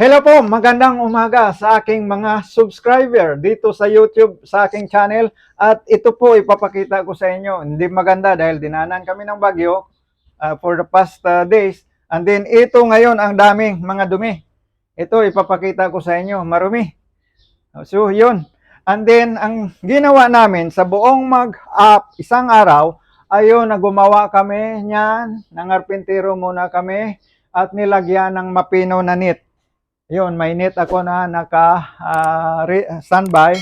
Hello po, magandang umaga sa aking mga subscriber dito sa YouTube, sa aking channel. At ito po ipapakita ko sa inyo. Hindi maganda dahil dinanan kami ng bagyo uh, for the past uh, days. And then ito ngayon ang daming mga dumi. Ito ipapakita ko sa inyo, marumi. So yun. And then ang ginawa namin sa buong mag-up isang araw, ayun na gumawa kami niyan, nangarpintero muna kami at nilagyan ng mapino na net. Yun, may net ako na naka standby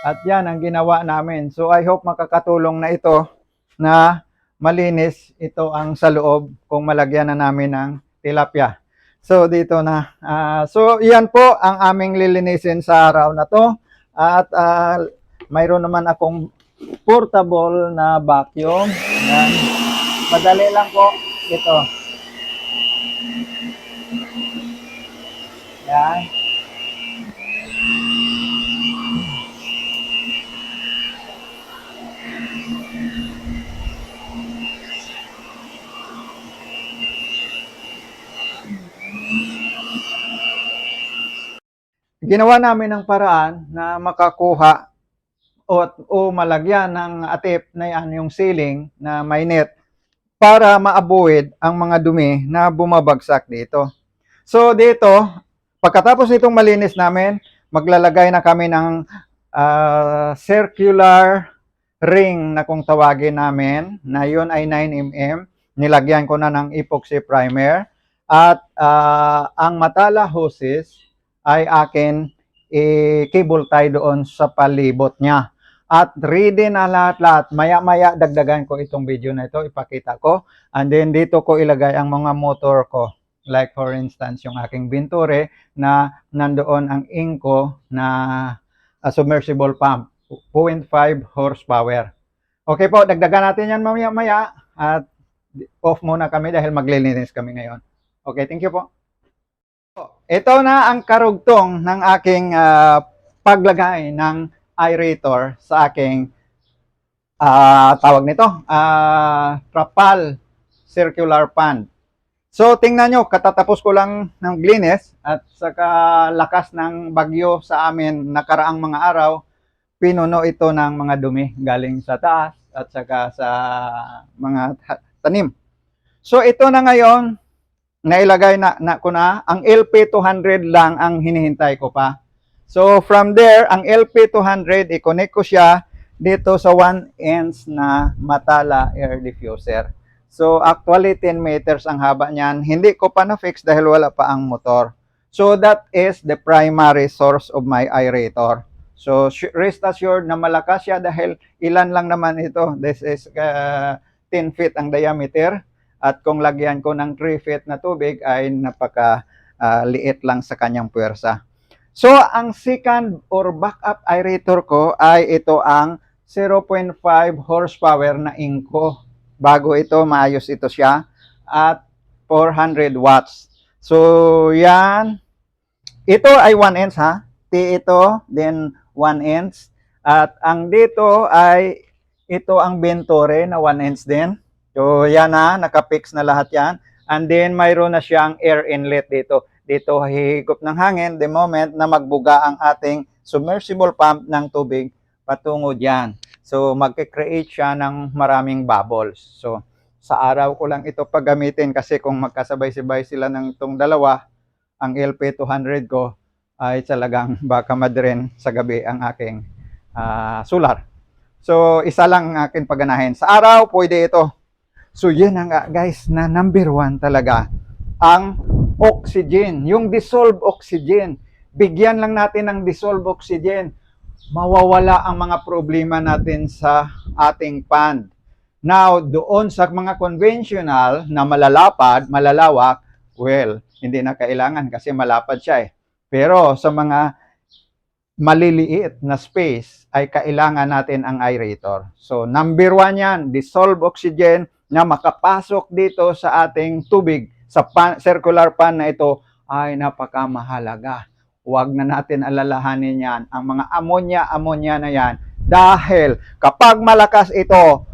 at yan ang ginawa namin. So I hope makakatulong na ito na malinis ito ang sa loob kung malagyan na namin ng tilapia. So dito na. Ah, so yan po ang aming lilinisin sa araw na to. At ah, mayroon naman akong portable na vacuum. Yan. Madali lang po ito. Yan. Ginawa namin ng paraan na makakuha o, o malagyan ng atip na yan yung ceiling na may net para maabuid ang mga dumi na bumabagsak dito. So dito, pagkatapos nitong malinis namin, maglalagay na kami ng ah, circular ring na kung tawagin namin, na yun ay 9mm. Nilagyan ko na ng epoxy primer. At ah, ang matala hoses ay akin i-cable tie doon sa palibot niya. At ready na lahat-lahat. Maya-maya dagdagan ko itong video na ito, ipakita ko. And then dito ko ilagay ang mga motor ko. Like for instance, yung aking Venturi na nandoon ang Inco na ah, submersible pump. 0.5 horsepower. Okay po, dagdagan natin yan mamaya-maya. At off muna kami dahil maglilinis kami ngayon. Okay, thank you po. Ito na ang karugtong ng aking ah, paglagay ng aerator sa aking ah, tawag nito, ah, trapal circular pan. So tingnan nyo, katatapos ko lang ng glinis at sa lakas ng bagyo sa amin nakaraang mga araw, pinuno ito ng mga dumi galing sa taas at saka sa mga ta- tanim. So ito na ngayon, nailagay na, na ko na, ang LP200 lang ang hinihintay ko pa. So from there, ang LP200, i-connect ko siya dito sa 1 inch na Matala air diffuser. So actually 10 meters ang haba niyan. Hindi ko pa na-fix dahil wala pa ang motor. So that is the primary source of my aerator. So rest assured na malakas siya dahil ilan lang naman ito. This is uh, 10 feet ang diameter. At kung lagyan ko ng 3 feet na tubig ay napaka ah, liit lang sa kanyang puwersa. So, ang second or backup aerator ko ay ito ang 0.5 horsepower na Inco. Bago ito, maayos ito siya at 400 watts. So, yan. Ito ay 1 inch ha. T ito, then 1 inch. At ang dito ay ito ang Venturi na 1 inch din. So, yan na, nakapix na lahat yan. And then, mayroon na siyang air inlet dito. Dito, hihigop ng hangin the moment na magbuga ang ating submersible pump ng tubig patungo dyan. So, magkikreate siya ng maraming bubbles. So, sa araw ko lang ito paggamitin kasi kung magkasabay-sabay sila ng itong dalawa, ang LP200 ko ay talagang baka madrin sa gabi ang aking ah, solar. So, isa lang ang akin pagganahin. Sa araw, pwede ito. So yan na nga guys na number one talaga ang oxygen, yung dissolved oxygen. Bigyan lang natin ng dissolved oxygen. Mawawala ang mga problema natin sa ating pan. Now, doon sa mga conventional na malalapad, malalawak, well, hindi na kailangan kasi malapad siya eh. Pero sa mga maliliit na space ay kailangan natin ang aerator. So, number one yan, dissolved oxygen na makapasok dito sa ating tubig sa pan, circular pan na ito ay napakamahalaga. Huwag na natin alalahanin yan. Ang mga ammonia-ammonia na yan dahil kapag malakas ito,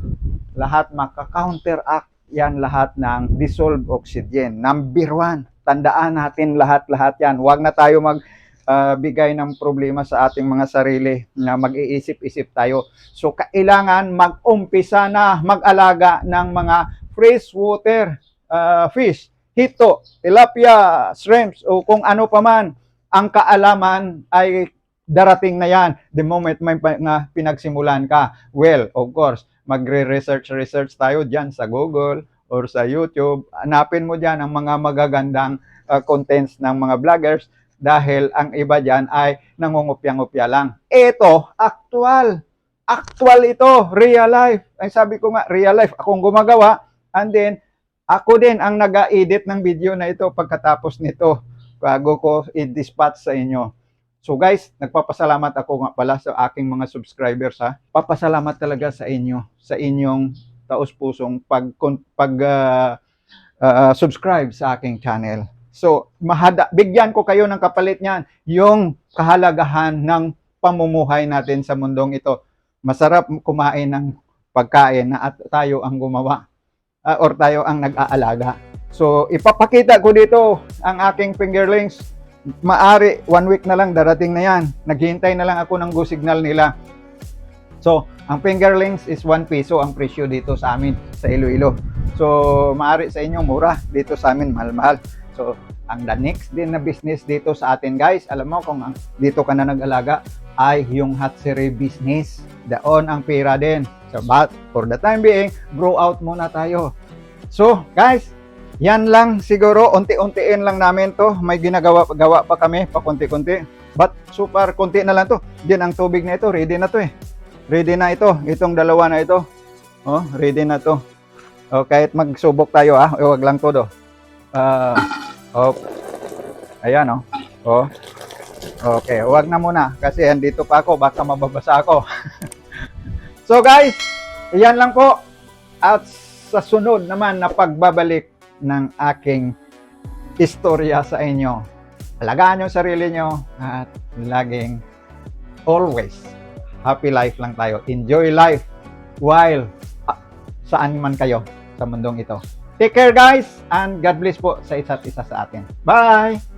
lahat maka-counteract yan lahat ng dissolved oxygen. Number one. tandaan natin lahat-lahat yan. Huwag na tayo mag ah, bigay ng problema sa ating mga sarili na mag-iisip-isip tayo. So, kailangan mag-umpisa na mag-alaga ng mga freshwater ah, fish, hito, tilapia, shrimps, o kung ano pa man ang kaalaman ay darating na yan the moment may nga pinagsimulan ka. Well, of course, magre-research research tayo diyan sa Google or sa YouTube. Hanapin mo diyan ang mga magagandang uh, contents ng mga vloggers dahil ang iba diyan ay nangungupya-ngupya lang. Ito, actual. Actual ito, real life. Ay sabi ko nga, real life. Akong gumagawa and then ako din ang nag-edit ng video na ito pagkatapos nito bago ko i-dispatch sa inyo. So guys, nagpapasalamat ako nga pala sa aking mga subscribers ha. Papasalamat talaga sa inyo, sa inyong taos-pusong pag pag ah, ah, subscribe sa aking channel. So, mahada, bigyan ko kayo ng kapalit niyan, yung kahalagahan ng pamumuhay natin sa mundong ito. Masarap kumain ng pagkain na at tayo ang gumawa ah, or tayo ang nag-aalaga. So, ipapakita ko dito ang aking fingerlings maari one week na lang darating na yan. Naghihintay na lang ako ng go signal nila. So, ang fingerlings is 1 peso ang presyo dito sa amin sa Iloilo. So, maari sa inyo mura dito sa amin mahal-mahal. So, ang the next din na business dito sa atin guys, alam mo kung dito ka na nag-alaga ay yung hatchery business. Daon ang pera din. So, but for the time being, grow out muna tayo. So, guys, yan lang siguro, unti-untiin lang namin to. May ginagawa-gawa pa kami, pa konti-konti. But super konti na lang to. Din ang tubig na ito, ready na to eh. Ready na ito, itong dalawa na ito. Oh, ready na to. Oh, kahit magsubok tayo ah, huwag lang todo. Ah, oh. Ayan oh. Oh. Okay, huwag na muna kasi andito pa ako, baka mababasa ako. so guys, iyan lang po. At sa sunod naman na pagbabalik ng aking istorya sa inyo. Alagaan nyo sarili nyo at laging always happy life lang tayo. Enjoy life while ah, saan man kayo sa mundong ito. Take care guys and God bless po sa isa't isa sa atin. Bye!